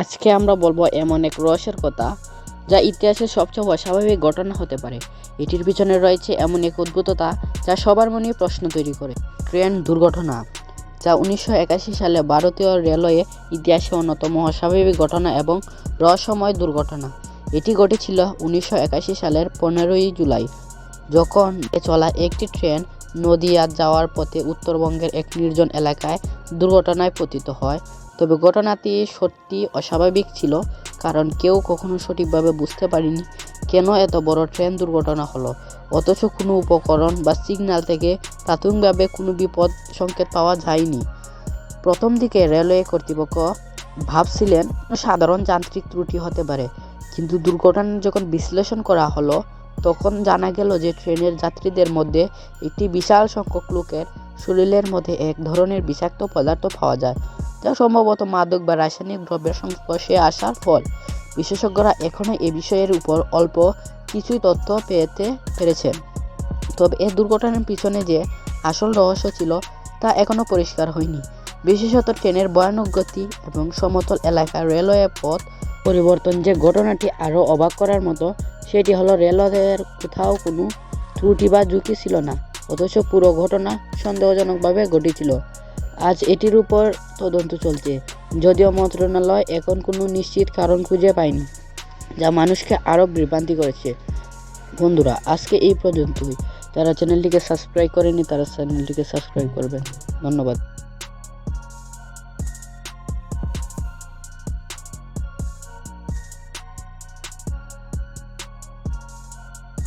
আজকে আমরা বলব এমন এক রহস্যের কথা, যা ইতিহাসের সবচেয়ে অস্বাভাবিক ঘটনা হতে পারে। এটির পিছনে রয়েছে এমন এক অদ্ভুততা যা সবার মনে প্রশ্ন তৈরি করে। ট্রেন দুর্ঘটনা, যা উনিশশো একাশি সালে ভারতীয় রেলওয়ে ইতিহাসে অন্যতম অস্বাভাবিক ঘটনা এবং রহস্যময় দুর্ঘটনা। এটি ঘটেছিল উনিশশো একাশি সালের পনেরোই জুলাই, যখন চলা একটি ট্রেন নদিয়া যাওয়ার পথে উত্তরবঙ্গের এক নির্জন এলাকায় দুর্ঘটনায় পতিত হয়। তবে ঘটনাটি সত্যি অস্বাভাবিক ছিল, কারণ কেউ কখনো সঠিকভাবে বুঝতে পারেনি কেন এত বড় ট্রেন দুর্ঘটনা হলো। অথচ কোনো উপকরণ বা সিগন্যাল থেকে প্রাথমিকভাবে কোনো বিপদ সংকেত পাওয়া যায়নি। প্রথম দিকে রেলওয়ে কর্তৃপক্ষ ভাবছিলেন সাধারণ যান্ত্রিক ত্রুটি হতে পারে, কিন্তু দুর্ঘটনা যখন বিশ্লেষণ করা হলো, তখন জানা গেল যে ট্রেনের যাত্রীদের মধ্যে একটি বিশাল সংখ্যক লোকের শরীরের মধ্যে এক ধরনের বিষাক্ত পদার্থ পাওয়া যায় যা সম্ভবত মাদক বা রাসায়নিক দ্রব্যের সংস্পর্শে আসার ফল। বিশেষজ্ঞরা এখনও এ বিষয়ের উপর অল্প কিছুই তথ্য পেতে পেরেছেন তবে এ দুর্ঘটনার পিছনে যে আসল রহস্য ছিল, তা এখনও পরিষ্কার হয়নি। বিশেষত ট্রেনের ভয়ানক গতি এবং সমতল এলাকার রেলওয়ে পথ পরিবর্তন যে ঘটনাটি আরও অবাক করার মতো, সেটি হলো রেলওয়ের কোথাও কোনো ত্রুটি বা ঝুঁকি ছিল না। অথচ পুরো ঘটনা সন্দেহজনকভাবে ঘটেছিল। আজ এটির উপর তদন্ত চলছে। যদিও মন্ত্রণালয় এখন কোনো নিশ্চিত কারণ খুঁজে পায়নি, যা মানুষকে আরও বিভ্রান্তি করেছে। বন্ধুরা, আজকে এই পর্যন্তই। যারা চ্যানেলটিকে সাবস্ক্রাইব করেনি, তারা চ্যানেলটিকে সাবস্ক্রাইব করবেন। ধন্যবাদ।